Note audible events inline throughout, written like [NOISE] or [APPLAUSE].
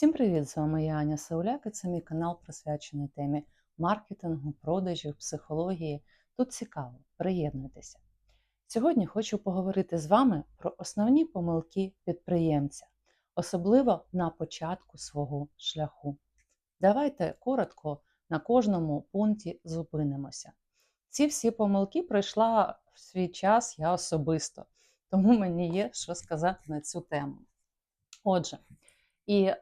Всім привіт! З вами я Аня Сауляк і це мій канал присвячений темі маркетингу, продажів, психології. Тут цікаво, приєднуйтеся. Сьогодні хочу поговорити з вами про основні помилки підприємця, особливо на початку свого шляху. Давайте коротко на кожному пункті зупинимося. Ці всі помилки пройшла в свій час я особисто, тому мені є що сказати на цю тему. Отже, і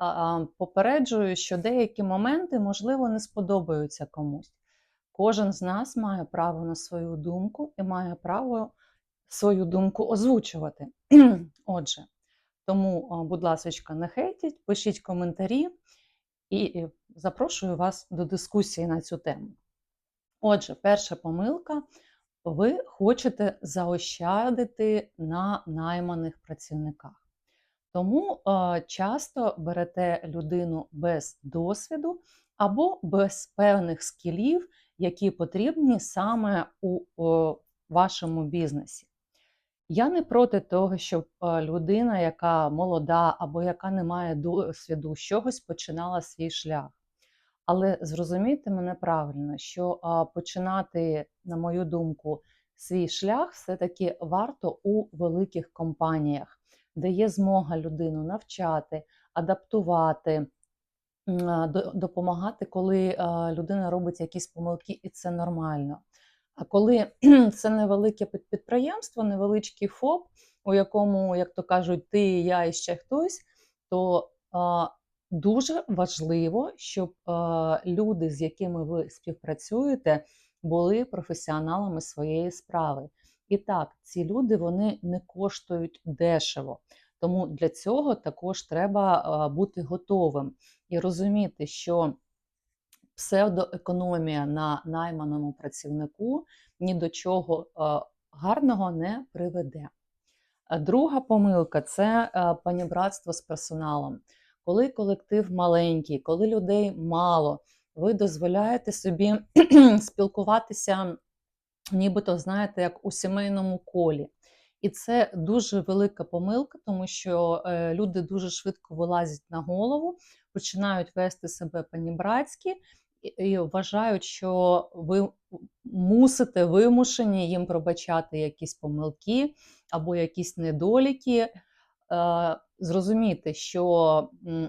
попереджую, що деякі моменти, можливо, не сподобаються комусь. Кожен з нас має право на свою думку і має право свою думку озвучувати. [CLEARS THROAT] Отже, тому, будь ласка, не хейтіть, пишіть коментарі і запрошую вас до дискусії на цю тему. Отже, перша помилка. Ви хочете заощадити на найманих працівниках. Тому часто берете людину без досвіду або без певних скілів, які потрібні саме у вашому бізнесі. Я не проти того, щоб людина, яка молода або яка не має досвіду, чогось починала свій шлях. Але зрозумійте мене правильно, що починати, на мою думку, свій шлях все-таки варто у великих компаніях де є змога людину навчати, адаптувати, допомагати, коли людина робить якісь помилки, і це нормально. А коли [CLEARS THROAT] це невелике підприємство, невеличкий ФОП, у якому, як то кажуть, ти, я і ще хтось, то дуже важливо, щоб люди, з якими ви співпрацюєте, були професіоналами своєї справи. І так, ці люди вони не коштують дешево. Тому для цього також треба бути готовим і розуміти, що псевдоекономія на найманому працівнику ні до чого гарного не приведе. Друга помилка це панібратство з персоналом. Коли колектив маленький, коли людей мало, ви дозволяєте собі [CLEARS THROAT] спілкуватися нібито, знаєте, як у сімейному колі. І це дуже велика помилка, тому що е, люди дуже швидко вилазять на голову, починають вести себе панібратськи і, вважають, що ви мусите вимушені їм пробачати якісь помилки або якісь недоліки. Е, зрозуміти, що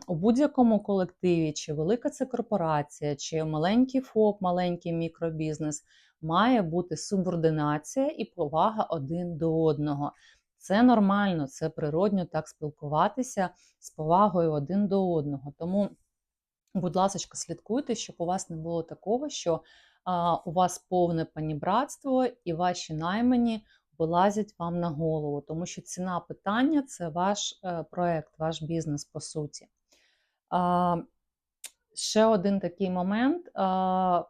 у будь-якому колективі, чи велика це корпорація, чи маленький ФОП, маленький мікробізнес, має бути субординація і повага один до одного. Це нормально, це природньо так спілкуватися з повагою один до одного. Тому, будь ласка, слідкуйте, щоб у вас не було такого, що а, у вас повне панібратство і ваші наймані вилазять вам на голову, тому що ціна питання це ваш е, проект, ваш бізнес по суті. А, Ще один такий момент. А,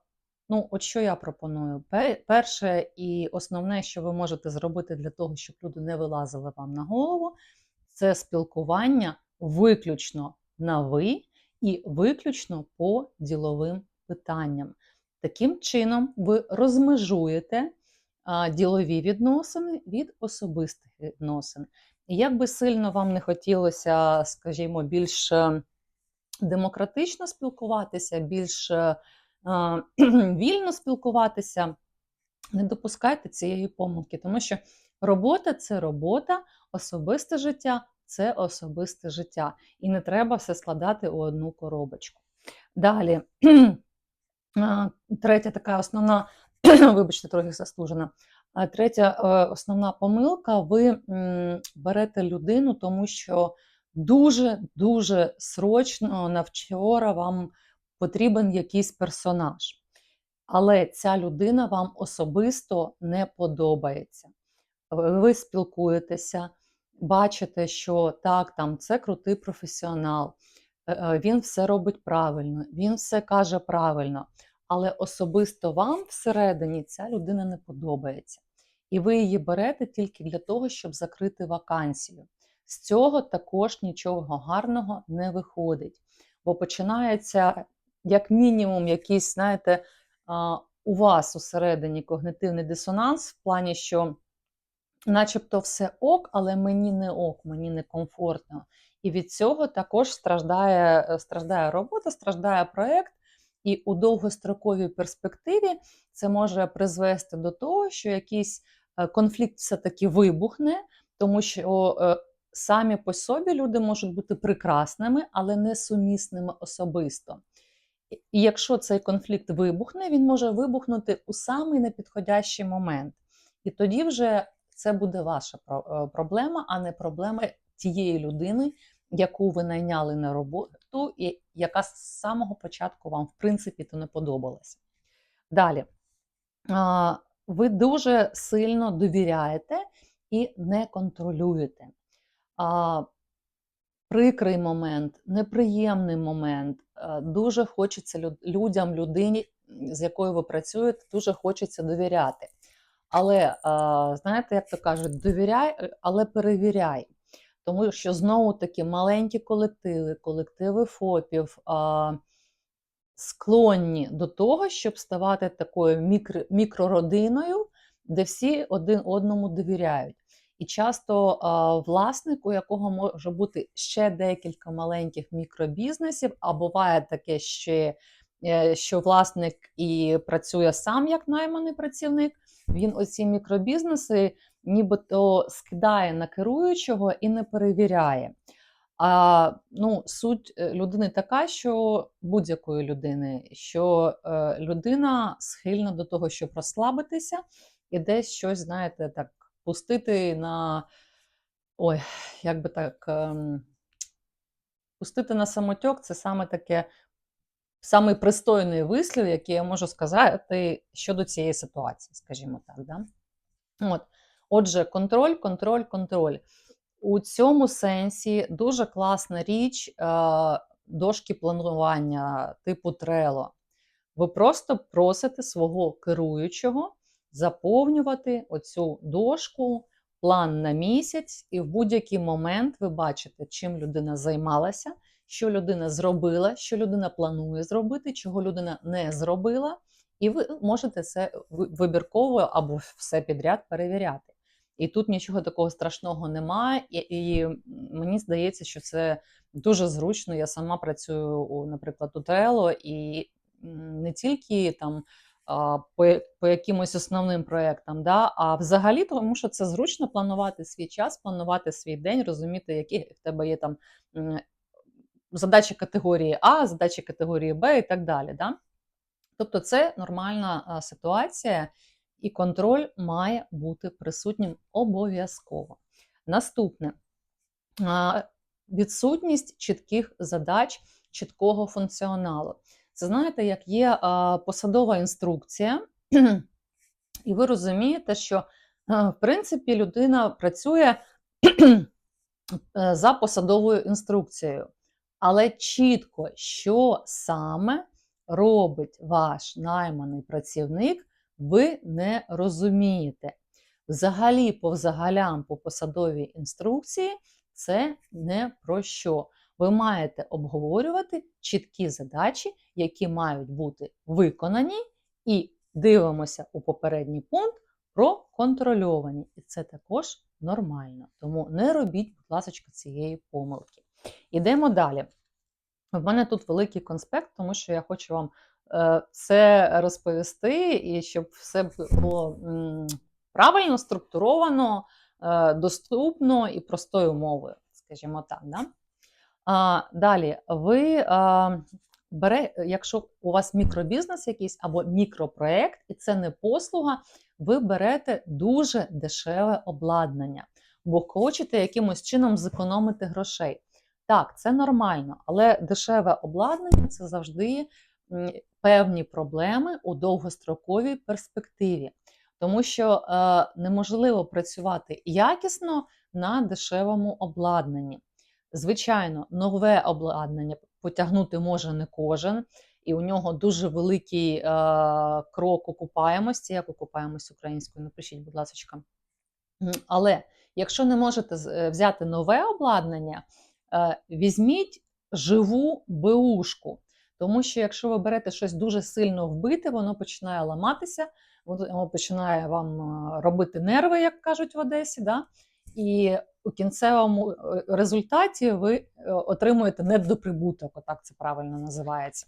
Ну, от що я пропоную? Перше і основне, що ви можете зробити для того, щоб люди не вилазили вам на голову, це спілкування виключно на ви і виключно по діловим питанням. Таким чином, ви розмежуєте ділові відносини від особистих відносин. І як би сильно вам не хотілося, скажімо, більш е, демократично спілкуватися, більш е, [CLEARS THROAT] вільно спілкуватися, не допускайте цієї помилки, тому що робота це робота, особисте життя це особисте життя. І не треба все складати у одну коробочку. Далі, [CLEARS THROAT] третя така основна, [CLEARS THROAT] вибачте, трохи застужена. Третя е, основна помилка: ви берете людину, тому що дуже-дуже срочно на вчора вам потрібен якийсь персонаж. Але ця людина вам особисто не подобається. Ви спілкуєтеся, бачите, що так, там це крутий професіонал, е, е, він все робить правильно, він все каже правильно. Але особисто вам всередині ця людина не подобається. І ви її берете тільки для того, щоб закрити вакансію. З цього також нічого гарного не виходить. Бо починається як мінімум, якийсь, знаєте, у вас усередині когнитивний дисонанс, в плані, що начебто все ок, але мені не ок, мені не комфортно. І від цього також страждає, е, страждає робота, страждає проєкт, і у довгостроковій перспективі це може призвести до того, що якийсь е, конфлікт все-таки вибухне, тому що е, самі по собі люди можуть бути прекрасними, але не сумісними особисто. І- якщо цей конфлікт вибухне, він може вибухнути у самий непідходящий момент. І тоді вже це буде ваша е, проблема, а не проблема тієї людини, яку ви найняли на роботу, і яка з самого початку вам, в принципі, то не подобалася. Далі. Ви дуже сильно довіряєте і не контролюєте. Прикрий момент, неприємний момент. е, Дуже хочеться людям, людині, з якою ви працюєте, дуже хочеться довіряти. Але е, знаєте, як то кажуть, довіряй, е, але перевіряй. Тому що знову таки маленькі колективи, колективи ФОПів склонні до того, щоб ставати такою мікро, мікрородиною, де всі один одному довіряють. І часто власник, у якого може бути ще декілька маленьких мікробізнесів, а буває таке ще, е, що власник і працює сам як найманий працівник, він оці мікробізнеси нібито скидає на керуючого і не перевіряє. А ну, суть е, людини така, що будь-якої людини, що е, людина схильна до того, щоб розслабитися і десь щось, знаєте, так пустити на ой, як би так, ем, пустити на самотьок це саме таке, самий пристойний вислів, який я можу сказати щодо цієї ситуації, скажімо так. Да? От. Отже, контроль, контроль, контроль. У цьому сенсі дуже класна річ е, дошки планування типу Trello. Ви просто просите свого керуючого заповнювати оцю дошку, план на місяць, і в будь-який момент ви бачите, чим людина займалася, що людина зробила, що людина планує зробити, чого людина не зробила. І ви можете це вибірково або все підряд перевіряти. І тут нічого такого страшного немає. І, і мені здається, що це дуже зручно. Я сама працюю, наприклад, у Trello, і не тільки там по, по якимось основним проєктам, да, а взагалі, тому що це зручно планувати свій час, планувати свій день, розуміти, які в тебе є там задачі категорії А, задачі категорії Б і так далі. Да? Тобто це нормальна ситуація, і контроль має бути присутнім обов'язково. Наступне відсутність чітких задач, чіткого функціоналу. Це знаєте, як є посадова інструкція, і ви розумієте, що в принципі людина працює е, за посадовою інструкцією, але чітко, що саме робить ваш найманий працівник, ви не розумієте. Взагалі, по взагалям, по посадовій інструкції, це не про що. Ви маєте обговорювати чіткі задачі, які мають бути виконані, і дивимося у попередній пункт про контрольовані. І це також нормально. Тому не робіть, будь ласка, цієї помилки. Ідемо далі. В мене тут великий конспект, тому що я хочу вам е, це розповісти, і щоб все було правильно, структуровано, е, доступно і простою мовою, скажімо так. Да? А, далі, ви а, бере, якщо у вас мікробізнес якийсь або мікропроект, і це не послуга, ви берете дуже дешеве обладнання, бо хочете якимось чином зекономити грошей. Так, це нормально, але дешеве обладнання це завжди певні проблеми у довгостроковій перспективі, тому що е, неможливо працювати якісно на дешевому обладнанні. Звичайно, нове обладнання потягнути може не кожен, і у нього дуже великий е, крок окупаємості. Як окупаємость українською? Напишіть, будь ласка. Але якщо не можете е, взяти нове обладнання, е, візьміть живу беушку. Тому що якщо ви берете щось дуже сильно вбите, воно починає ламатися, воно починає вам е, робити нерви, як кажуть в Одесі. Да? І у кінцевому е, результаті ви е, отримуєте недоприбуток, отак це правильно називається.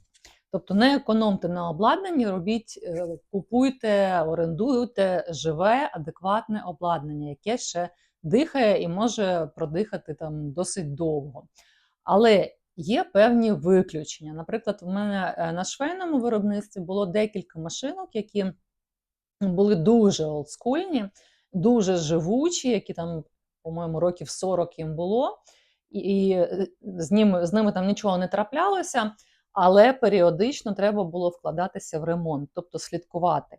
Тобто не економте на обладнанні, робіть, е, купуйте, орендуйте живе, адекватне обладнання, яке ще дихає і може продихати там досить довго. Але є певні виключення. Наприклад, в мене на швейному виробництві було декілька машинок, які були дуже олдскульні, дуже живучі, які там, по-моєму, років 40 їм було, і, з ними, з ними там нічого не траплялося, але періодично треба було вкладатися в ремонт, тобто слідкувати.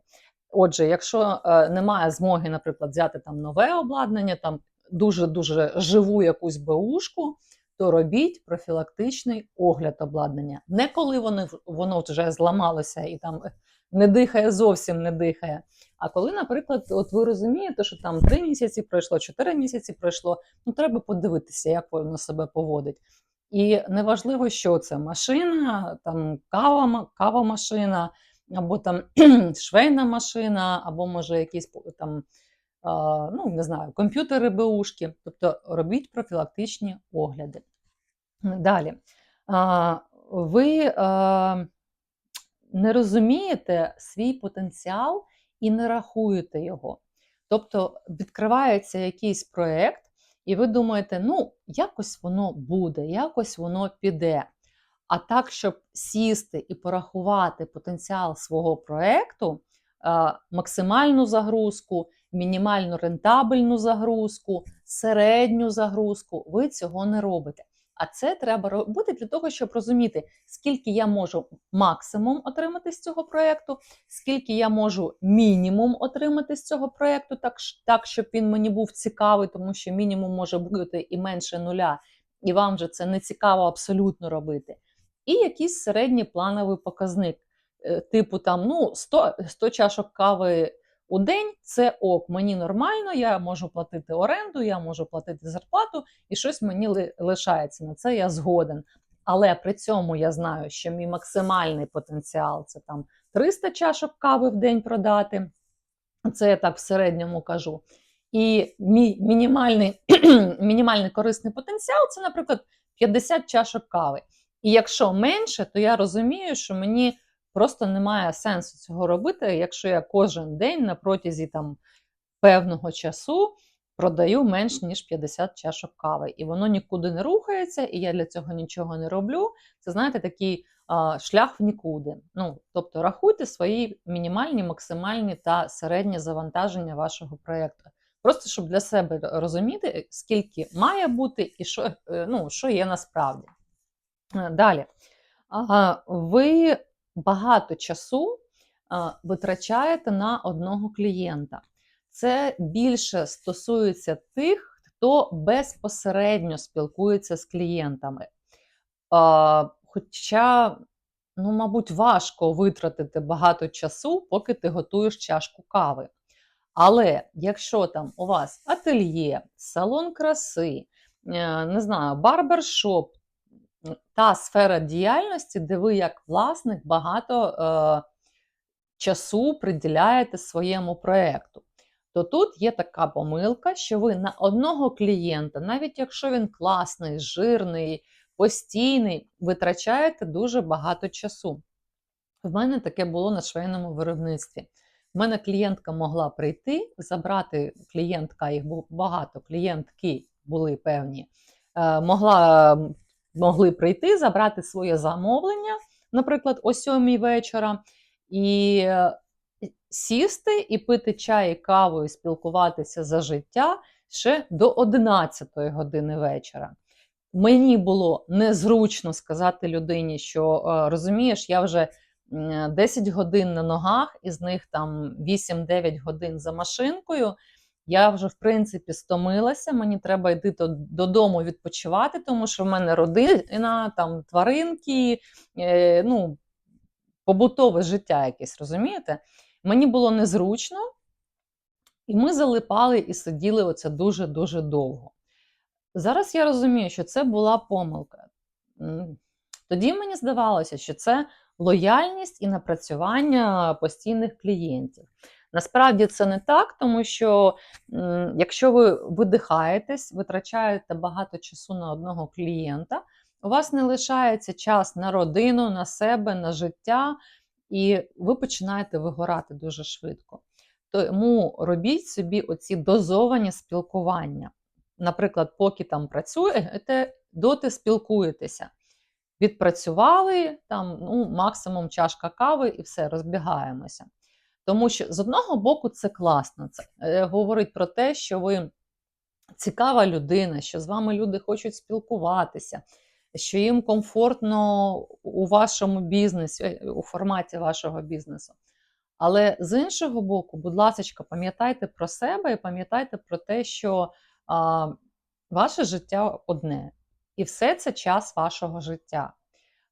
Отже, якщо е, немає змоги, наприклад, взяти там нове обладнання, там дуже-дуже живу якусь беушку, то робіть профілактичний огляд обладнання. Не коли воно, воно вже зламалося і там не дихає, зовсім не дихає. А коли, наприклад, от ви розумієте, що там 3 місяці пройшло, 4 місяці пройшло, ну треба подивитися, як воно себе поводить. І неважливо, що це машина, там кава, кава машина, або там [CLEARS THROAT] швейна машина, або може якісь там, ну не знаю, комп'ютери БУшки. Тобто робіть профілактичні огляди. Далі. Ви не розумієте свій потенціал і не рахуєте його. Тобто відкривається якийсь проєкт, і ви думаєте, ну, якось воно буде, якось воно піде. А так, щоб сісти і порахувати потенціал свого проєкту, максимальну загрузку, мінімальну рентабельну загрузку, середню загрузку, ви цього не робите. А це треба робити для того, щоб розуміти, скільки я можу максимум отримати з цього проєкту, скільки я можу мінімум отримати з цього проєкту, так, так, щоб він мені був цікавий, тому що мінімум може бути і менше нуля, і вам же це не цікаво абсолютно робити. І якийсь середній плановий показник, е, типу там ну 100, 100 чашок кави у день це ок, мені нормально, я можу платити оренду, я можу платити зарплату, і щось мені лишається. На це я згоден. Але при цьому я знаю, що мій максимальний потенціал це там 300 чашок кави в день продати. Це я так в середньому кажу. І мій мінімальний [CLEARS THROAT] мінімальний корисний потенціал це, наприклад, 50 чашок кави. І якщо менше, то я розумію, що мені Просто немає сенсу цього робити, якщо я кожен день на протязі там певного часу продаю менш ніж 50 чашок кави. І воно нікуди не рухається, і я для цього нічого не роблю. Це, знаєте, такий а, шлях в нікуди. Ну, Тобто рахуйте свої мінімальні, максимальні та середні завантаження вашого проєкту. Просто щоб для себе розуміти, скільки має бути і що, е, ну, що є насправді. Е, далі. Ага, ви багато часу витрачаєте на одного клієнта. Це більше стосується тих, хто безпосередньо спілкується з клієнтами. Хоча, ну, мабуть, важко витратити багато часу, поки ти готуєш чашку кави. Але якщо там у вас ательє, салон краси, е, не знаю, барбершоп, та сфера діяльності, де ви, як власник, багато е, часу приділяєте своєму проєкту. То тут є така помилка, що ви на одного клієнта, навіть якщо він класний, жирний, постійний, витрачаєте дуже багато часу. В мене таке було на швейному виробництві. В мене клієнтка могла прийти, забрати клієнтка, їх було багато, клієнтки були певні, е, могла могли прийти, забрати своє замовлення, наприклад, о сьомій вечора, і е, сісти і пити чай, і каву, і спілкуватися за життя ще до 11 години вечора. Мені було незручно сказати людині, що е, розумієш, я вже 10 годин на ногах, із них там 8-9 годин за машинкою. Я вже, в принципі, стомилася, мені треба йти додому відпочивати, тому що в мене родина, там тваринки, е, ну, побутове життя якесь, розумієте? Мені було незручно, і ми залипали і сиділи оце дуже-дуже довго. Зараз я розумію, що це була помилка. Тоді мені здавалося, що це лояльність і напрацювання постійних клієнтів. Насправді це не так, тому що якщо ви видихаєтесь, витрачаєте багато часу на одного клієнта, у вас не лишається час на родину, на себе, на життя, і ви починаєте вигорати дуже швидко. Тому робіть собі оці дозовані спілкування. Наприклад, поки там працюєте, доти спілкуєтеся. Відпрацювали там ну, максимум чашка кави і все, розбігаємося. Тому що з одного боку це класно. Це е, говорить про те, що ви цікава людина, що з вами люди хочуть спілкуватися, що їм комфортно у вашому бізнесі, у форматі вашого бізнесу. Але з іншого боку, будь ласка, пам'ятайте про себе і пам'ятайте про те, що а, ваше життя одне, і все це час вашого життя.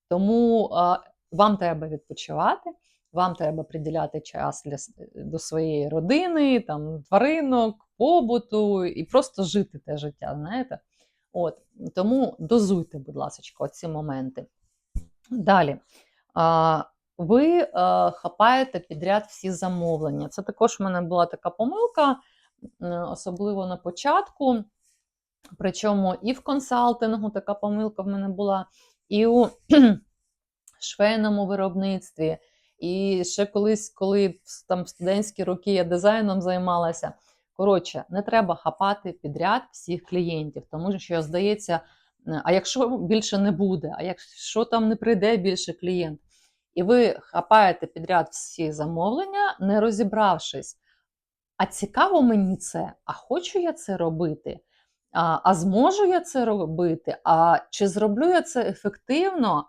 Тому а, вам треба відпочивати, вам треба приділяти час для, до своєї родини, там, тваринок, побуту і просто жити те життя. знаєте. От, тому дозуйте, будь ласка, ці моменти. Далі. А, ви е, хапаєте підряд всі замовлення. Це також в мене була така помилка, е, особливо на початку. Причому і в консалтингу така помилка в мене була, і у [CLEARS THROAT] швейному виробництві. І ще колись, коли там в студентські роки я дизайном займалася. Коротше, не треба хапати підряд всіх клієнтів, тому що здається, а якщо більше не буде, а якщо там не прийде більше клієнт, і ви хапаєте підряд всі замовлення, не розібравшись, а цікаво мені це, а хочу я це робити, а, а зможу я це робити, а чи зроблю я це ефективно,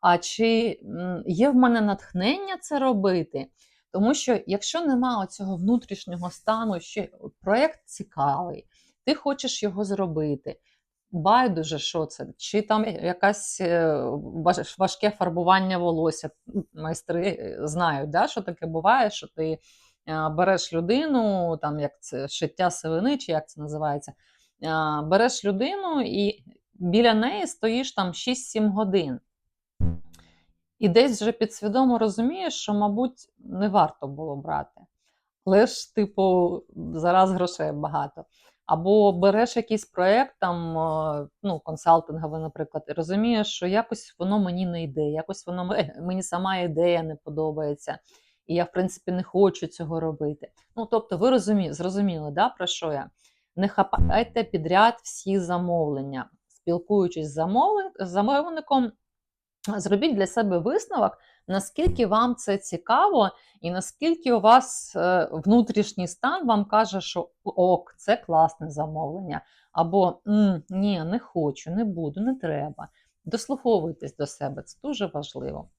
а чи є в мене натхнення це робити? Тому що якщо немає цього внутрішнього стану, що проєкт цікавий, ти хочеш його зробити. Байдуже, що це, чи там якась е, важке фарбування волосся. Майстри е, знають, да, що таке буває, що ти е, береш людину, там як це шиття сивини, чи як це називається, береш людину і біля неї стоїш там 6-7 годин. І десь вже підсвідомо розумієш, що, мабуть, не варто було брати. Але ж, типу, зараз грошей багато. Або береш якийсь проєкт, там, е, ну, консалтинговий, наприклад, і розумієш, що якось воно мені не йде, якось воно е, мені сама ідея не подобається, і я, в принципі, не хочу цього робити. Ну, тобто, ви розумі, зрозуміли, да, про що я? Не хапайте підряд всі замовлення. Спілкуючись з замовником, зробіть для себе висновок, наскільки вам це цікаво, і наскільки у вас е, внутрішній стан вам каже, що ок, це класне замовлення, або ні, не хочу, не буду, не треба. Дослуховуйтесь до себе, це дуже важливо.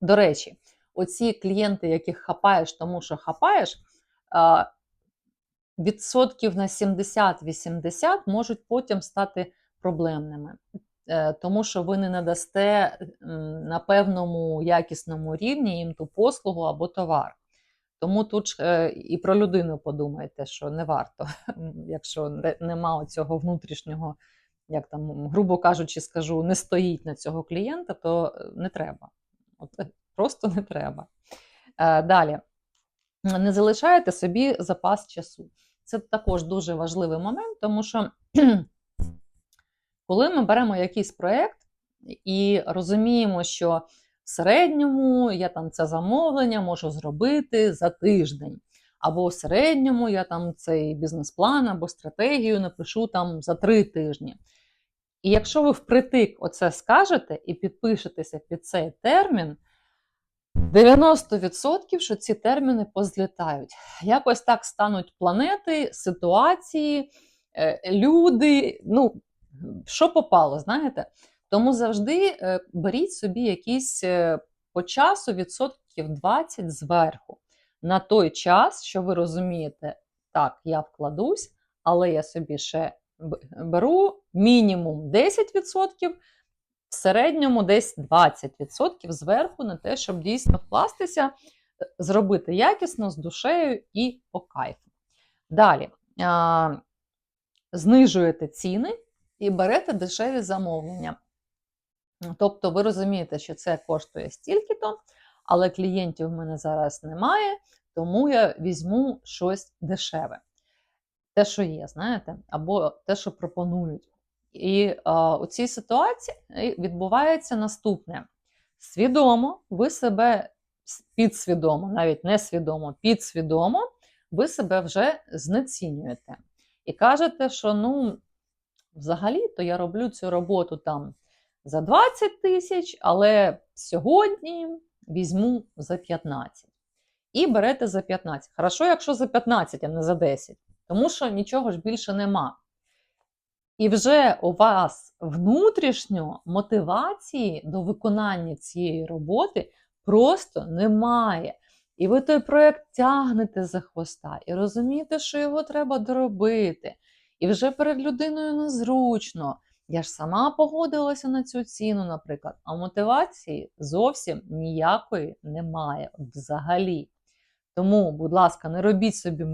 До речі, оці клієнти, яких хапаєш, тому що хапаєш, відсотків на 70-80 можуть потім стати проблемними. Е, Тому що ви не надасте на певному якісному рівні їм ту послугу або товар. Тому тут е, і про людину подумайте, що не варто, [LAUGHS] якщо нема цього внутрішнього, як там, грубо кажучи, скажу, не стоїть на цього клієнта, то е, не треба. От, просто не треба. Далі. Не залишаєте собі запас часу. Це також дуже важливий момент, тому що [CLEARS THROAT] коли ми беремо якийсь проєкт і розуміємо, що в середньому я там це замовлення можу зробити за тиждень, або в середньому я там цей бізнес-план або стратегію напишу там за три тижні. І якщо ви впритик оце скажете і підпишетеся під цей термін, 90% що ці терміни позлітають. Якось так стануть планети, ситуації, е, люди. Ну, що попало, знаєте? Тому завжди е, беріть собі якісь е, по часу відсотків 20 зверху. На той час, що ви розумієте, так, я вкладусь, але я собі ще беру мінімум 10%, в середньому десь 20% зверху на те, щоб дійсно вкластися, е, зробити якісно з душею і по кайфу. Далі знижуєте ціни і берете дешеві замовлення. Тобто ви розумієте, що це коштує стільки-то, але клієнтів в мене зараз немає, тому я візьму щось дешеве. Те, що є, знаєте, або те, що пропонують. І а, у цій ситуації відбувається наступне: свідомо, ви себе підсвідомо, навіть не свідомо, підсвідомо, ви себе вже знецінюєте. І кажете, що ну, взагалі-то я роблю цю роботу там за 20 тисяч, але сьогодні візьму за 15. І берете за 15. Хорошо, якщо за 15, а не за 10, тому що нічого ж більше нема. І вже у вас внутрішньо мотивації до виконання цієї роботи просто немає. І ви той проєкт тягнете за хвоста, і розумієте, що його треба доробити. І вже перед людиною незручно. Я ж сама погодилася на цю ціну, наприклад, а мотивації зовсім ніякої немає взагалі. Тому, будь ласка, не робіть собі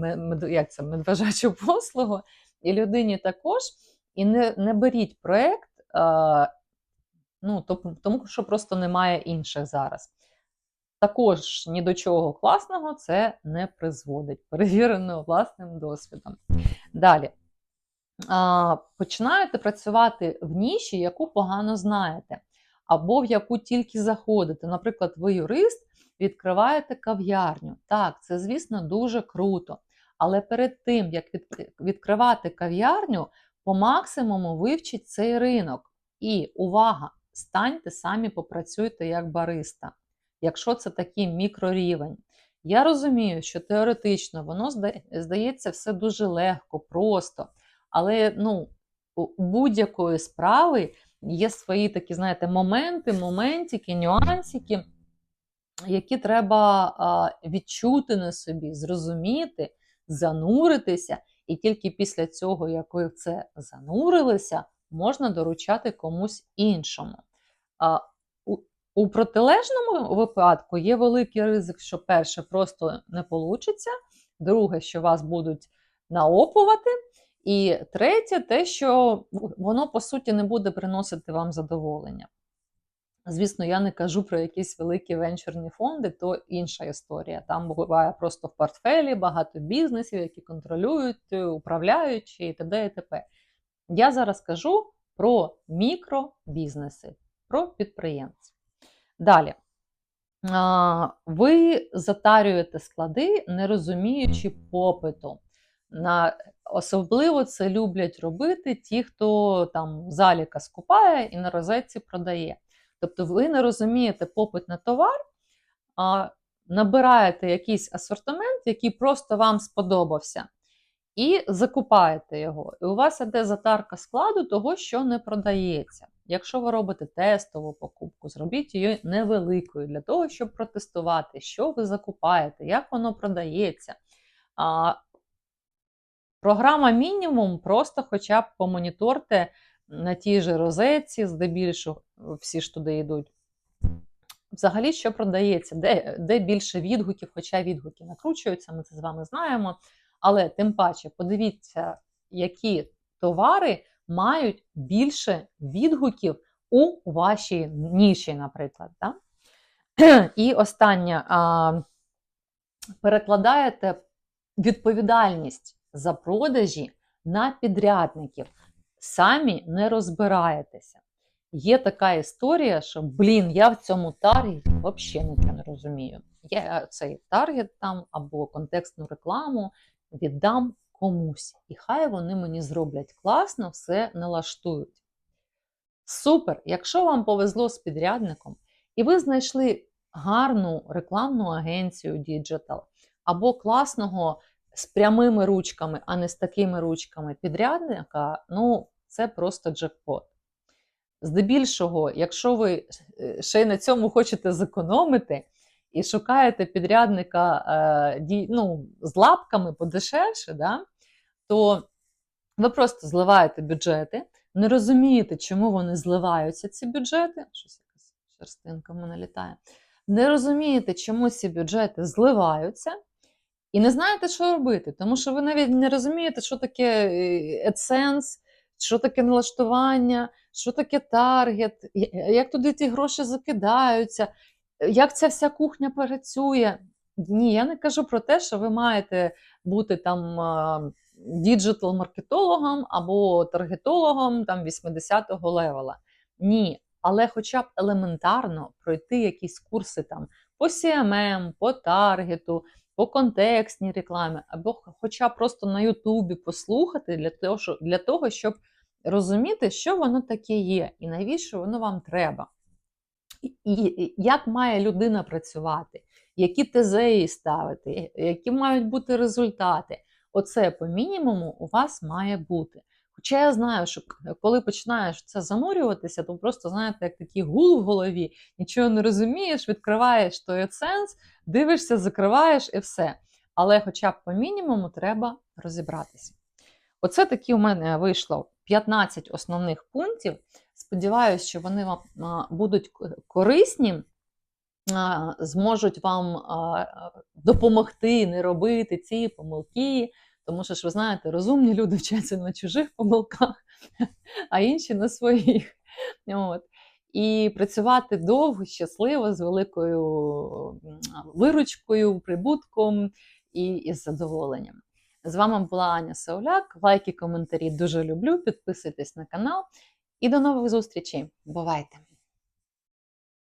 як це, медвежачу [LAUGHS] послугу, і людині також, і не, не беріть проєкт, ну, тому що просто немає інших зараз. Також ні до чого класного це не призводить, перевірено власним досвідом. Далі. Починаєте працювати в ніші, яку погано знаєте, або в яку тільки заходите. Наприклад, ви юрист, відкриваєте кав'ярню. Так, це, звісно, дуже круто. Але перед тим, як відкривати кав'ярню, по максимуму вивчіть цей ринок. І увага! Станьте самі попрацюйте як бариста, якщо це такий мікрорівень. Я розумію, що теоретично воно здається все дуже легко, просто. Але ну, у будь-якої справи є свої такі, знаєте, моменти, моментики, нюансики, які треба відчути на собі, зрозуміти, зануритися, і тільки після цього, як ви в це занурилися, можна доручати комусь іншому. У протилежному випадку є великий ризик, що перше просто не вийде, друге, що вас будуть наопувати. І третє, те, що воно по суті не буде приносити вам задоволення. Звісно, я не кажу про якісь великі венчурні фонди, то інша історія. Там буває просто в портфелі багато бізнесів, які контролюють, управляють і т.д. і т.п. Я зараз кажу про мікробізнеси, про підприємців. Далі. Ви затарюєте склади, не розуміючи попиту. На Особливо це люблять робити ті, хто там заліка скупає і на розетці продає. Тобто ви не розумієте попит на товар, а набираєте якийсь асортимент, який просто вам сподобався, і закупаєте його. І у вас іде затарка складу того, що не продається. Якщо ви робите тестову покупку, зробіть її невеликою для того, щоб протестувати, що ви закупаєте, як воно продається. Програма мінімум, просто хоча б помоніторте на тій же розетці, здебільшого всі ж туди йдуть. Взагалі, що продається, де, де більше відгуків, хоча відгуки накручуються, ми це з вами знаємо. Але тим паче, подивіться, які товари мають більше відгуків у вашій ніші, наприклад. Да? І останнє, перекладаєте відповідальність за продажі на підрядників. Самі не розбираєтеся. Є така історія, що, блін, я в цьому таргеті взагалі нічого не розумію. Я цей таргет там або контекстну рекламу віддам комусь. І хай вони мені зроблять класно, все налаштують. Супер! Якщо вам повезло з підрядником, і ви знайшли гарну рекламну агенцію діджитал або класного з прямими ручками, а не з такими ручками підрядника, ну, це просто джекпот. Здебільшого, якщо ви е, ще й на цьому хочете зекономити і шукаєте підрядника е, ну, з лапками подешевше, да, то ви просто зливаєте бюджети, не розумієте, чому вони зливаються, ці бюджети. Щось якась шерстинка мене літає. Не розумієте, чому ці бюджети зливаються, і не знаєте, що робити, тому що ви навіть не розумієте, що таке е, AdSense, що таке налаштування, що таке таргет, як туди ті гроші закидаються, як ця вся кухня працює. Ні, я не кажу про те, що ви маєте бути там діджитал-маркетологом або таргетологом там 80-го левела. Ні, але хоча б елементарно пройти якісь курси там по CMM, по таргету, по контекстній рекламі, або хоча просто на Ютубі послухати для того, для того, щоб розуміти, що воно таке є, і навіщо воно вам треба. І, як має людина працювати, які тезеї ставити, які мають бути результати. Оце по мінімуму у вас має бути. Хоча я знаю, що коли починаєш це занурюватися, то просто знаєте, як такий гул в голові, нічого не розумієш, відкриваєш той сенс, дивишся, закриваєш і все. Але хоча б по мінімуму треба розібратися. Оце такі у мене вийшло 15 основних пунктів. Сподіваюся, що вони вам будуть корисні, зможуть вам допомогти не робити ці помилки. Тому що ж ви знаєте, розумні люди вчаться на чужих помилках, а інші на своїх. От. І працювати довго, щасливо, з великою виручкою, прибутком і із задоволенням. З вами була Аня Сауляк. Лайки, коментарі дуже люблю. Підписуйтесь на канал. І до нових зустрічей. Бувайте!